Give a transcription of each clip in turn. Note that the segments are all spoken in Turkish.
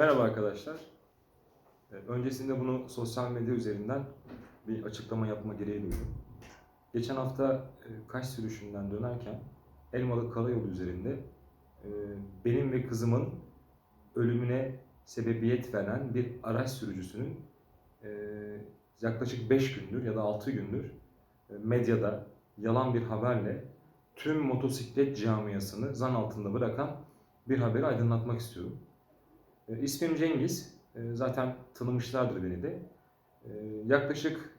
Merhaba arkadaşlar. Ee, Öncesinde bunu sosyal medya üzerinden bir açıklama yapma gereği duydum. Geçen hafta e, Kaş sürüşünden dönerken Elmalı Karayolu üzerinde e, benim ve kızımın ölümüne sebebiyet veren bir araç sürücüsünün e, yaklaşık 5 gündür ya da 6 gündür medyada yalan bir haberle tüm motosiklet camiasını zan altında bırakan bir haberi aydınlatmak istiyorum. E, İsmim Cengiz. E, Zaten tanımışlardır beni de. E, Yaklaşık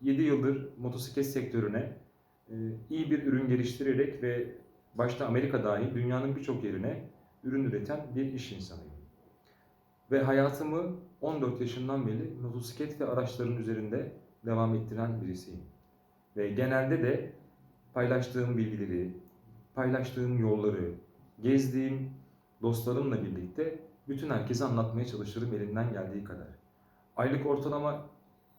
7 yıldır motosiklet sektörüne e, iyi bir ürün geliştirerek ve başta Amerika dahil dünyanın birçok yerine ürün üreten bir iş insanıyım. Ve hayatımı 14 yaşından beri motosiklet ve araçların üzerinde devam ettiren birisiyim. Ve genelde de paylaştığım bilgileri, paylaştığım yolları, gezdiğim dostlarımla birlikte bütün herkese anlatmaya çalışırım elimden geldiği kadar. Aylık ortalama,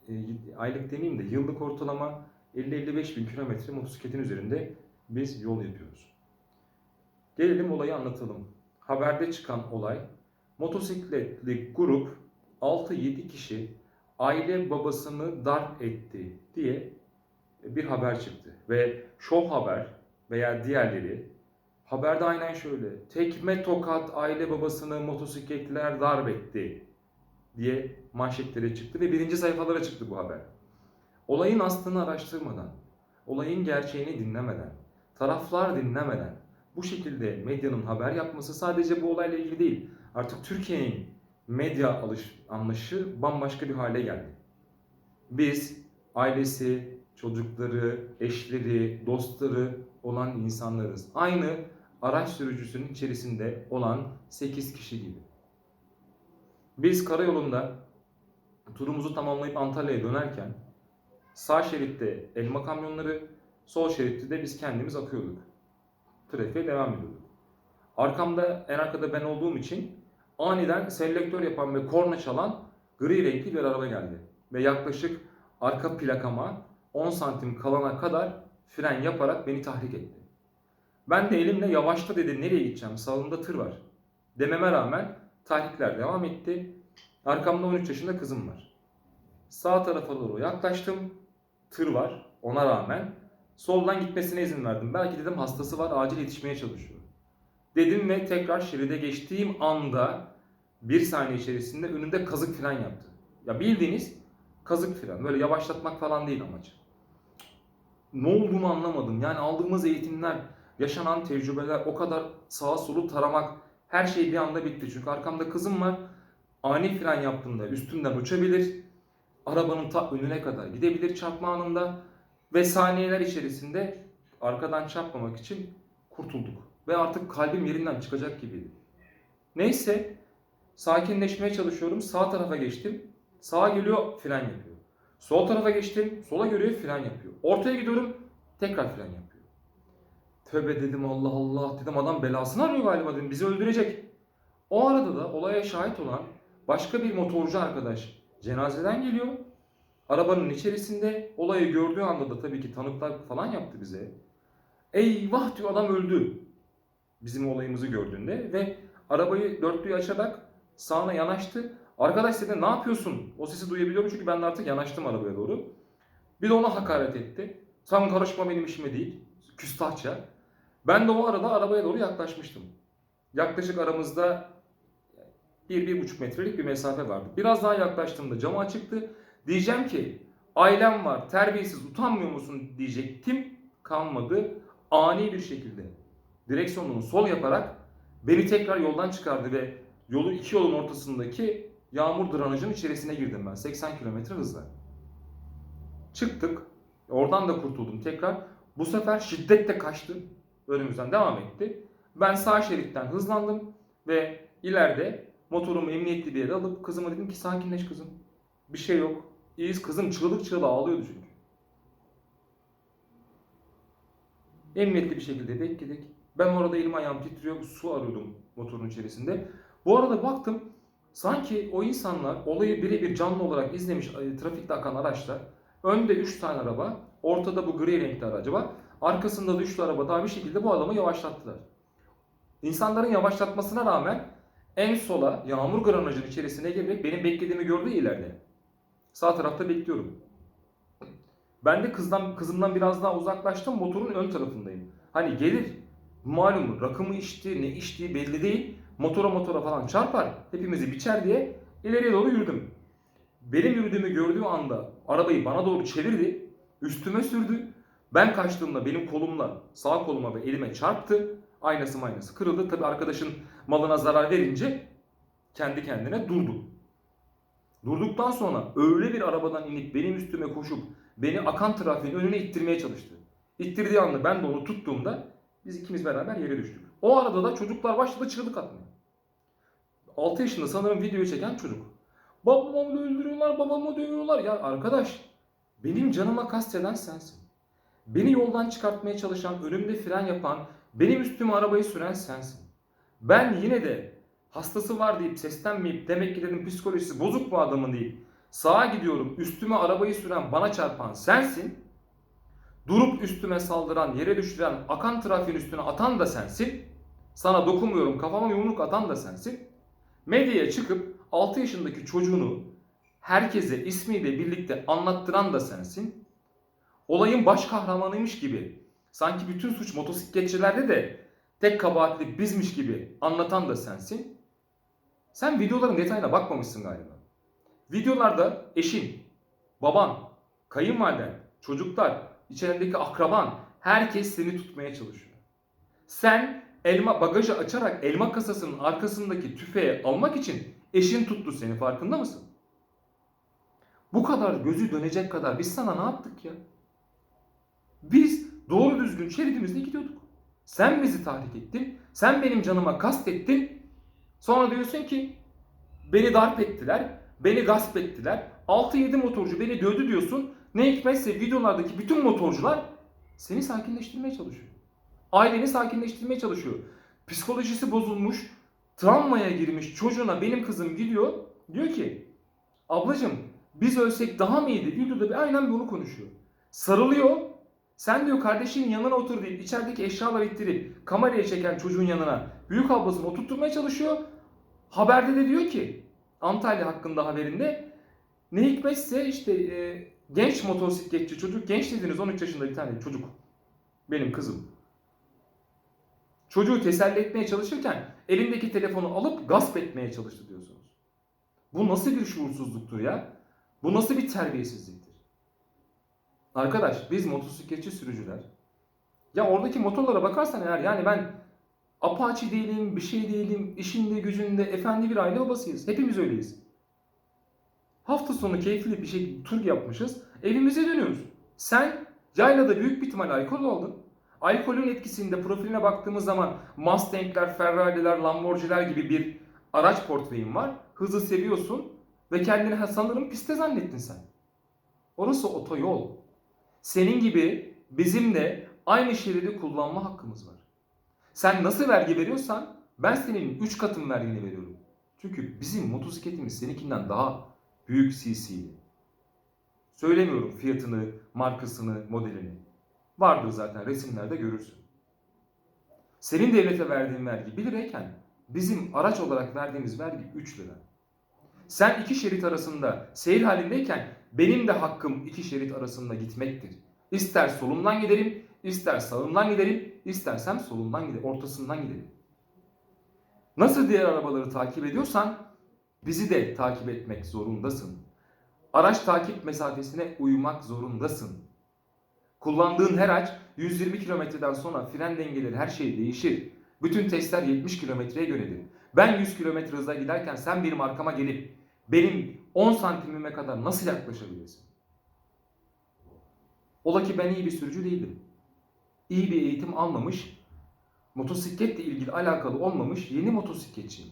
e, aylık demeyeyim de yıllık ortalama 50-55 bin kilometre motosikletin üzerinde biz yol yapıyoruz. Gelelim olayı anlatalım. Haberde çıkan olay, motosikletli grup 6-7 kişi aile babasını darp etti diye bir haber çıktı. Ve Show Haber veya diğerleri Haberde aynen şöyle. Tekme tokat aile babasını motosikletliler darp etti diye manşetlere çıktı ve birinci sayfalara çıktı bu haber. Olayın aslını araştırmadan, olayın gerçeğini dinlemeden, taraflar dinlemeden bu şekilde medyanın haber yapması sadece bu olayla ilgili değil. Artık Türkiye'nin medya alış anlayışı bambaşka bir hale geldi. Biz ailesi, çocukları, eşleri, dostları olan insanlarız. Aynı araç sürücüsünün içerisinde olan 8 kişi gibi. Biz karayolunda turumuzu tamamlayıp Antalya'ya dönerken sağ şeritte elma kamyonları, sol şeritte de biz kendimiz akıyorduk. Trafiğe devam ediyorduk. Arkamda en arkada ben olduğum için aniden selektör yapan ve korna çalan gri renkli bir araba geldi. Ve yaklaşık arka plakama 10 santim kalana kadar fren yaparak beni tahrik etti. Ben de elimle yavaşla dedi nereye gideceğim sağımda tır var. Dememe rağmen tahrikler devam etti. Arkamda 13 yaşında kızım var. Sağ tarafa doğru yaklaştım. Tır var ona rağmen. Soldan gitmesine izin verdim. Belki dedim hastası var acil yetişmeye çalışıyor. Dedim ve tekrar şeride geçtiğim anda bir saniye içerisinde önünde kazık fren yaptı. Ya bildiğiniz kazık fren. Böyle yavaşlatmak falan değil amacı. Ne olduğunu anlamadım. Yani aldığımız eğitimler, yaşanan tecrübeler, o kadar sağa solu taramak her şey bir anda bitti. Çünkü arkamda kızım var. Ani fren yaptığında üstümden uçabilir. Arabanın ta önüne kadar gidebilir çarpma anında. Ve saniyeler içerisinde arkadan çarpmamak için kurtulduk. Ve artık kalbim yerinden çıkacak gibiydi. Neyse sakinleşmeye çalışıyorum. Sağ tarafa geçtim. Sağa geliyor fren yapıyor. Sol tarafa geçtim. Sola görüyor fren yapıyor. Ortaya gidiyorum tekrar fren yapıyor. Tövbe dedim Allah Allah dedim adam belasını arıyor galiba dedim bizi öldürecek. O arada da olaya şahit olan başka bir motorcu arkadaş cenazeden geliyor. Arabanın içerisinde olayı gördüğü anda da tabii ki tanıklar falan yaptı bize. Eyvah diyor adam öldü. Bizim olayımızı gördüğünde ve arabayı dörtlüğü açarak sağına yanaştı. Arkadaş dedi ne yapıyorsun? O sesi duyabiliyorum çünkü ben de artık yanaştım arabaya doğru. Bir de ona hakaret etti. Sen karışma benim işime değil. Küstahça. Ben de o arada arabaya doğru yaklaşmıştım. Yaklaşık aramızda bir, bir buçuk metrelik bir mesafe vardı. Biraz daha yaklaştığımda camı açıktı. Diyeceğim ki ailem var terbiyesiz utanmıyor musun diyecektim. Kalmadı. Ani bir şekilde direksiyonunu sol yaparak beni tekrar yoldan çıkardı ve yolu iki yolun ortasındaki yağmur drenajının içerisine girdim ben 80 km hızla. Çıktık. Oradan da kurtuldum tekrar. Bu sefer şiddetle kaçtı. Önümüzden devam etti. Ben sağ şeritten hızlandım ve ileride motorumu emniyetli bir yere alıp kızıma dedim ki sakinleş kızım. Bir şey yok. İyiyiz kızım çığlık çığlığa ağlıyordu çünkü. Emniyetli bir şekilde bekledik. Ben orada elim ayağım titriyor. Su arıyordum motorun içerisinde. Bu arada baktım sanki o insanlar olayı birebir canlı olarak izlemiş e, trafikte akan araçlar. Önde 3 tane araba, ortada bu gri renkli aracı var. Arkasında da üçlü araba daha bir şekilde bu adamı yavaşlattılar. İnsanların yavaşlatmasına rağmen En sola yağmur granajın içerisine girerek benim beklediğimi gördü ileride. Sağ tarafta bekliyorum. Ben de kızdan kızımdan biraz daha uzaklaştım. Motorun ön tarafındayım. Hani gelir malum rakımı içti, ne içtiği belli değil. Motora motora falan çarpar. Hepimizi biçer diye ileriye doğru yürüdüm. Benim yürüdüğümü gördüğü anda arabayı bana doğru çevirdi. Üstüme sürdü. Ben kaçtığımda benim kolumla, sağ koluma ve elime çarptı. Aynası maynası kırıldı. Tabi arkadaşın malına zarar verince kendi kendine durdu. Durduktan sonra öyle bir arabadan inip benim üstüme koşup beni akan trafiğin önüne ittirmeye çalıştı. İttirdiği anda ben de onu tuttuğumda biz ikimiz beraber yere düştük. O arada da çocuklar başladı çığlık atmaya. 6 yaşında sanırım videoyu çeken çocuk. Babamı öldürüyorlar, babamı dövüyorlar. Ya arkadaş benim canıma kasteden sensin. Beni yoldan çıkartmaya çalışan, önümde fren yapan, benim üstüme arabayı süren sensin. Ben yine de hastası var deyip seslenmeyip demek ki dedim psikolojisi bozuk bu adamın deyip sağa gidiyorum üstüme arabayı süren bana çarpan sensin. Durup üstüme saldıran, yere düşüren, akan trafiğin üstüne atan da sensin. Sana dokunmuyorum kafama yumruk atan da sensin. Medyaya çıkıp 6 yaşındaki çocuğunu herkese ismiyle birlikte anlattıran da sensin. Olayın baş kahramanıymış gibi sanki bütün suç motosikletçilerde de tek kabahatli bizmiş gibi anlatan da sensin. Sen videoların detayına bakmamışsın galiba. Videolarda eşin, baban, kayınvaliden, çocuklar, içerindeki akraban herkes seni tutmaya çalışıyor. Sen elma bagajı açarak elma kasasının arkasındaki tüfeği almak için eşin tuttu seni farkında mısın? Bu kadar gözü dönecek kadar biz sana ne yaptık ya? Biz doğru düzgün şeridimizde gidiyorduk. Sen bizi tahrik ettin. Sen benim canıma kastettin. Sonra diyorsun ki beni darp ettiler. Beni gasp ettiler. 6-7 motorcu beni dövdü diyorsun. Ne hikmetse videolardaki bütün motorcular seni sakinleştirmeye çalışıyor. Aileni sakinleştirmeye çalışıyor. Psikolojisi bozulmuş, travmaya girmiş çocuğuna benim kızım gidiyor. Diyor ki ablacım biz ölsek daha mı iyiydi? Videoda bir aynen bunu konuşuyor. Sarılıyor. Sen diyor kardeşinin yanına otur deyip içerideki eşyaları ittirip kameraya çeken çocuğun yanına büyük ablasını oturtmaya çalışıyor. Haberde de diyor ki Antalya hakkında haberinde ne hikmetse işte e, genç motosikletçi çocuk genç dediniz 13 yaşında bir tane çocuk benim kızım. Çocuğu teselli etmeye çalışırken elindeki telefonu alıp gasp etmeye çalıştı diyorsunuz. Bu nasıl bir şuursuzluktur ya? Bu nasıl bir terbiyesizliktir? Arkadaş biz motosikletçi sürücüler ya oradaki motorlara bakarsan eğer yani ben apaçi değilim, bir şey değilim, işinde gücünde efendi bir aile babasıyız. Hepimiz öyleyiz. Hafta sonu keyifli bir şey tur yapmışız. Evimize dönüyoruz. Sen yaylada büyük bir ihtimal alkol aldın. Alkolün etkisinde profiline baktığımız zaman Mustang'ler, Ferrari'ler, Lamborghini'ler gibi bir araç portföyün var. Hızı seviyorsun ve kendini sanırım piste zannettin sen. Orası otoyol. Senin gibi bizim de aynı şeridi kullanma hakkımız var. Sen nasıl vergi veriyorsan ben senin 3 katın vergini veriyorum. Çünkü bizim motosikletimiz seninkinden daha büyük CC'li. Söylemiyorum fiyatını, markasını, modelini. Vardır zaten resimlerde görürsün. Senin devlete verdiğin vergi 1 lirayken bizim araç olarak verdiğimiz vergi 3 lira. Sen iki şerit arasında seyir halindeyken benim de hakkım iki şerit arasında gitmektir. İster solumdan giderim, ister sağımdan giderim, istersem solumdan giderim, ortasından giderim. Nasıl diğer arabaları takip ediyorsan bizi de takip etmek zorundasın. Araç takip mesafesine uymak zorundasın. Kullandığın her araç 120 kilometreden sonra fren dengeleri her şey değişir. Bütün testler 70 kilometreye göredir. Ben 100 kilometre hızla giderken sen benim arkama gelip benim 10 santimime kadar nasıl yaklaşabilirsin? Ola ki ben iyi bir sürücü değildim. İyi bir eğitim almamış, motosikletle ilgili alakalı olmamış yeni motosikletçiyim.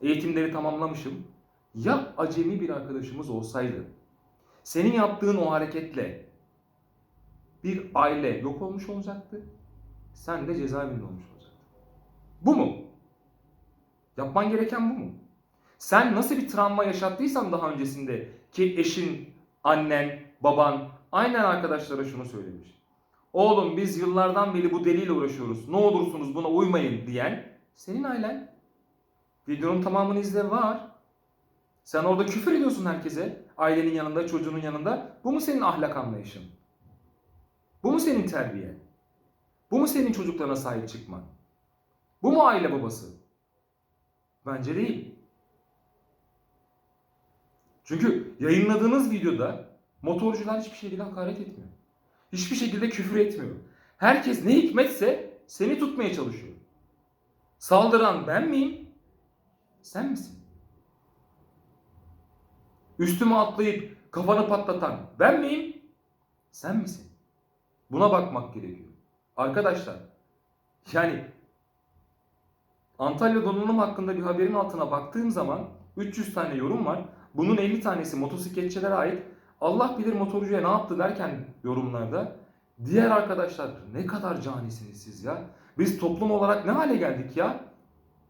Eğitimleri tamamlamışım. Ya acemi bir arkadaşımız olsaydı, senin yaptığın o hareketle bir aile yok olmuş olacaktı. Sen de cezaevinde olmuş olacaktın. Bu mu? Yapman gereken bu mu? Sen nasıl bir travma yaşattıysan daha öncesinde ki eşin, annen, baban aynen arkadaşlara şunu söylemiş. Oğlum biz yıllardan beri bu deliyle uğraşıyoruz. Ne olursunuz buna uymayın diyen senin ailen. Videonun tamamını izle var. Sen orada küfür ediyorsun herkese. Ailenin yanında, çocuğunun yanında. Bu mu senin ahlak anlayışın? Bu mu senin terbiyen? Bu mu senin çocuklarına sahip çıkman? Bu mu aile babası? Bence değil. Çünkü yayınladığınız videoda motorcular hiçbir şekilde hakaret etmiyor. Hiçbir şekilde küfür etmiyor. Herkes ne hikmetse seni tutmaya çalışıyor. Saldıran ben miyim? Sen misin? Üstüme atlayıp kafanı patlatan ben miyim? Sen misin? Buna bakmak gerekiyor. Arkadaşlar yani Antalya donanım hakkında bir haberin altına baktığım zaman 300 tane yorum var. Bunun 50 tanesi motosikletçilere ait. Allah bilir motorcuya ne yaptı derken yorumlarda. Diğer arkadaşlar ne kadar canisiniz siz ya. Biz toplum olarak ne hale geldik ya?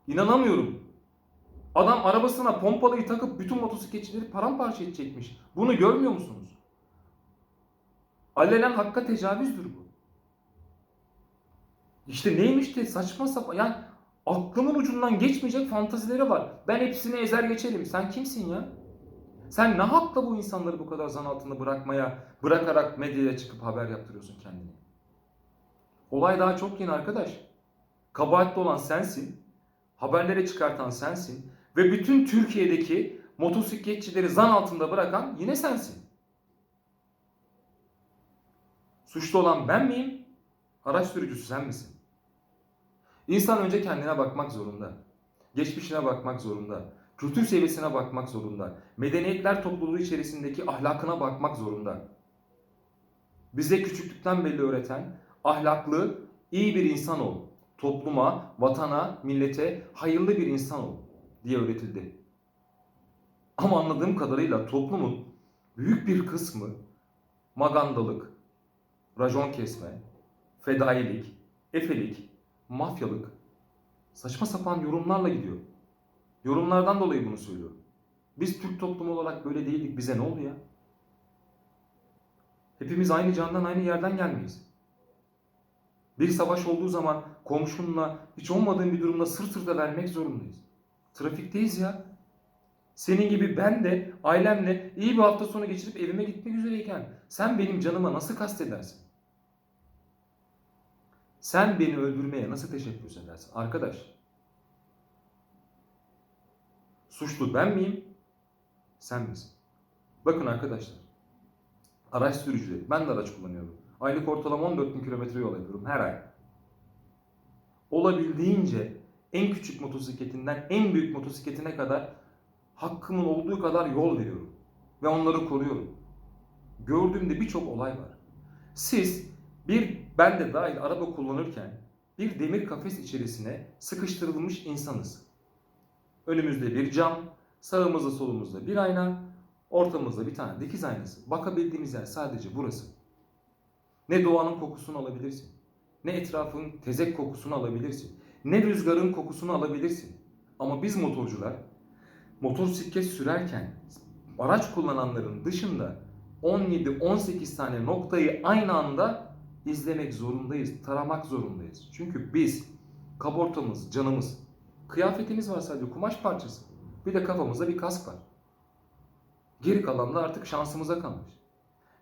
İnanamıyorum. Adam arabasına pompalıyı takıp bütün motosikletçileri paramparça edecekmiş. Bunu görmüyor musunuz? Alenen hakka tecavüzdür bu. İşte neymiş de saçma sapan yani aklımın ucundan geçmeyecek fantazileri var. Ben hepsini ezer geçerim. Sen kimsin ya? Sen ne hakla bu insanları bu kadar zan altında bırakmaya, bırakarak medyaya çıkıp haber yaptırıyorsun kendini? Olay daha çok yeni arkadaş. Kabahatli olan sensin. Haberlere çıkartan sensin. Ve bütün Türkiye'deki motosikletçileri zan altında bırakan yine sensin. Suçlu olan ben miyim? Araç sürücüsü sen misin? İnsan önce kendine bakmak zorunda. Geçmişine bakmak zorunda. Kültür seviyesine bakmak zorunda. Medeniyetler topluluğu içerisindeki ahlakına bakmak zorunda. Bize küçüklükten belli öğreten ahlaklı, iyi bir insan ol. Topluma, vatana, millete hayırlı bir insan ol diye öğretildi. Ama anladığım kadarıyla toplumun büyük bir kısmı magandalık, racon kesme, fedailik, efelik, mafyalık, saçma sapan yorumlarla gidiyor. Yorumlardan dolayı bunu söylüyorum. Biz Türk toplumu olarak böyle değildik. Bize ne oldu ya? Hepimiz aynı candan aynı yerden gelmeyiz. Bir savaş olduğu zaman komşunla hiç olmadığın bir durumda sırt sırta vermek zorundayız. Trafikteyiz ya. Senin gibi ben de ailemle iyi bir hafta sonu geçirip evime gitmek üzereyken sen benim canıma nasıl kastedersin? Sen beni öldürmeye nasıl teşebbüs edersin? Arkadaş. Suçlu ben miyim? Sen misin? Bakın arkadaşlar. Araç sürücüleri. Ben de araç kullanıyorum. Aylık ortalama 14 bin kilometre yol yapıyorum her ay. Olabildiğince en küçük motosikletinden en büyük motosikletine kadar hakkımın olduğu kadar yol veriyorum. Ve onları koruyorum. Gördüğümde birçok olay var. Siz bir ben de dahil araba kullanırken bir demir kafes içerisine sıkıştırılmış insanız. Önümüzde bir cam, sağımızda solumuzda bir ayna, ortamızda bir tane dikiz aynası. Bakabildiğimiz yer sadece burası. Ne doğanın kokusunu alabilirsin, ne etrafın tezek kokusunu alabilirsin, ne rüzgarın kokusunu alabilirsin. Ama biz motorcular motosiklet sürerken araç kullananların dışında 17-18 tane noktayı aynı anda izlemek zorundayız, taramak zorundayız. Çünkü biz kabortamız, canımız, kıyafetimiz var sadece kumaş parçası. Bir de kafamızda bir kask var. Geri kalan da artık şansımıza kalmış.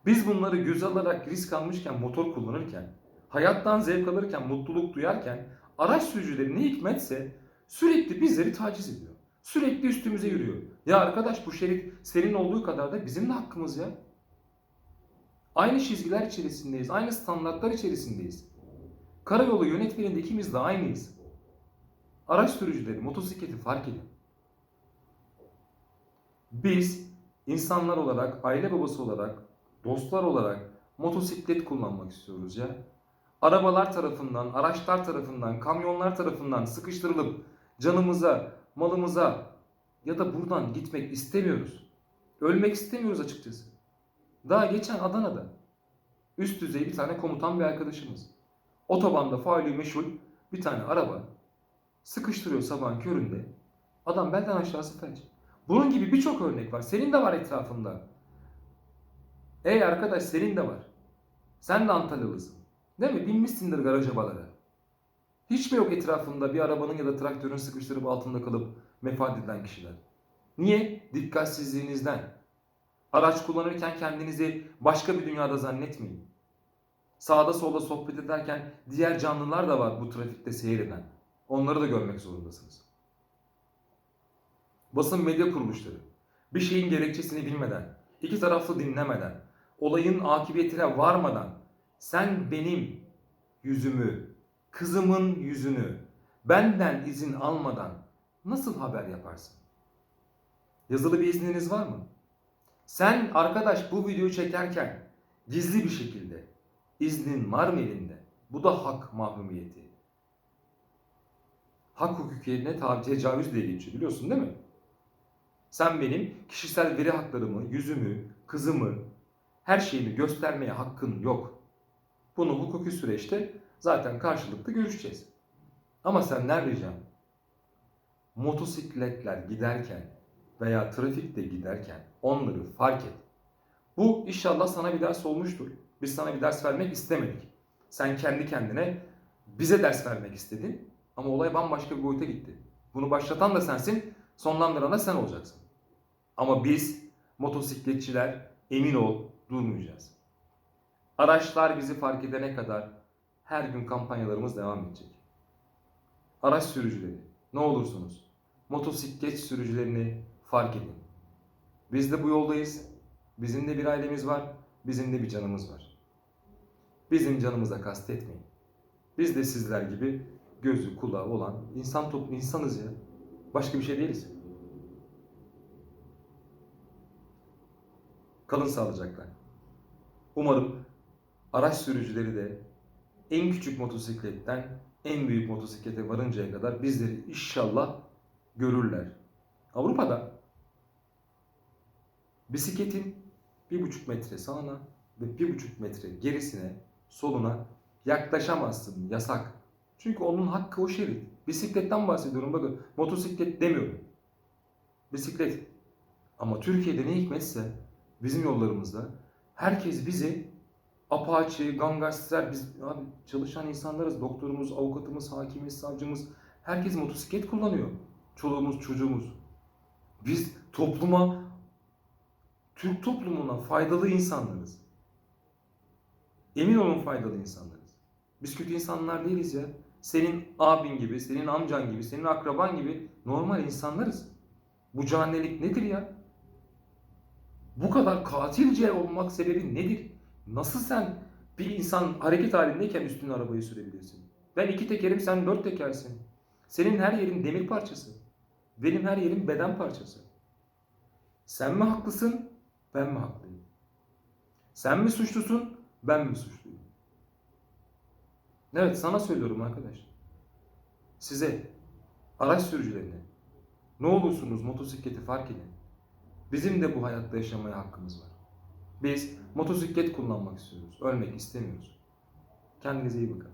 Biz bunları göz alarak risk almışken motor kullanırken, hayattan zevk alırken, mutluluk duyarken araç sürücüleri ne hikmetse sürekli bizleri taciz ediyor. Sürekli üstümüze yürüyor. Ya arkadaş bu şerit senin olduğu kadar da bizim de hakkımız ya. Aynı çizgiler içerisindeyiz. Aynı standartlar içerisindeyiz. Karayolu yönetmeninde ikimiz de aynıyız. Araç sürücüleri motosikleti fark edin. Biz insanlar olarak, aile babası olarak, dostlar olarak motosiklet kullanmak istiyoruz ya. Arabalar tarafından, araçlar tarafından, kamyonlar tarafından sıkıştırılıp canımıza, malımıza ya da buradan gitmek istemiyoruz. Ölmek istemiyoruz açıkçası. Daha geçen Adana'da üst düzey bir tane komutan bir arkadaşımız. Otobanda faali meşhur bir tane araba sıkıştırıyor sabahın köründe. Adam belden aşağısı felç. Bunun gibi birçok örnek var. Senin de var etrafında. Ey arkadaş senin de var. Sen de Antalyalısın. Değil mi? Binmişsindir garaj arabalara. Hiç mi yok etrafında bir arabanın ya da traktörün sıkıştırıp altında kalıp vefat eden kişiler. Niye? Dikkatsizliğinizden. Araç kullanırken kendinizi başka bir dünyada zannetmeyin. Sağda solda sohbet ederken diğer canlılar da var bu trafikte seyreden. Onları da görmek zorundasınız. Basın medya kuruluşları bir şeyin gerekçesini bilmeden, iki taraflı dinlemeden, olayın akıbetine varmadan sen benim yüzümü, kızımın yüzünü benden izin almadan nasıl haber yaparsın? Yazılı bir izniniz var mı? Sen arkadaş bu videoyu çekerken gizli bir şekilde iznin var mı elinde? Bu da hak mahrumiyeti. Hak hukukiyetine tabi tecavüz diye biliyorsun değil mi? Sen benim kişisel veri haklarımı, yüzümü, kızımı, her şeyimi göstermeye hakkın yok. Bunu hukuki süreçte zaten karşılıklı görüşeceğiz. Ama senden ricam motosikletler giderken veya trafikte giderken onları fark et. Bu inşallah sana bir ders olmuştur. Biz sana bir ders vermek istemedik. Sen kendi kendine bize ders vermek istedin ama olay bambaşka bir boyuta gitti. Bunu başlatan da sensin, sonlandıran da sen olacaksın. Ama biz motosikletçiler emin ol durmayacağız. Araçlar bizi fark edene kadar her gün kampanyalarımız devam edecek. Araç sürücüleri ne olursunuz motosiklet sürücülerini fark edin. Biz de bu yoldayız. Bizim de bir ailemiz var. Bizim de bir canımız var. Bizim canımıza kastetmeyin. Biz de sizler gibi gözü kulağı olan insan toplu insanız ya. Başka bir şey değiliz. Kalın sağlıcakla. Umarım araç sürücüleri de en küçük motosikletten en büyük motosiklete varıncaya kadar bizleri inşallah görürler. Avrupa'da bisikletin bir buçuk metre sağına ve bir buçuk metre gerisine soluna yaklaşamazsın yasak. Çünkü onun hakkı o şerit. Bisikletten bahsediyorum bakın motosiklet demiyorum. Bisiklet. Ama Türkiye'de ne hikmetse bizim yollarımızda herkes bizi apaçi, gangaster, biz abi çalışan insanlarız. Doktorumuz, avukatımız, hakimiz, savcımız. Herkes motosiklet kullanıyor. Çoluğumuz, çocuğumuz. Biz topluma, Türk toplumuna faydalı insanlarız. Emin olun faydalı insanlarız. Biz kötü insanlar değiliz ya. Senin abin gibi, senin amcan gibi, senin akraban gibi normal insanlarız. Bu canilik nedir ya? Bu kadar katilce olmak sebebi nedir? Nasıl sen bir insan hareket halindeyken üstüne arabayı sürebilirsin? Ben iki tekerim, sen dört tekersin. Senin her yerin demir parçası. Benim her yerim beden parçası. Sen mi haklısın, ben mi haklıyım? Sen mi suçlusun, ben mi suçluyum? Evet, sana söylüyorum arkadaş. Size, araç sürücülerine, ne olursunuz motosikleti fark edin. Bizim de bu hayatta yaşamaya hakkımız var. Biz motosiklet kullanmak istiyoruz. Ölmek istemiyoruz. Kendinize iyi bakın.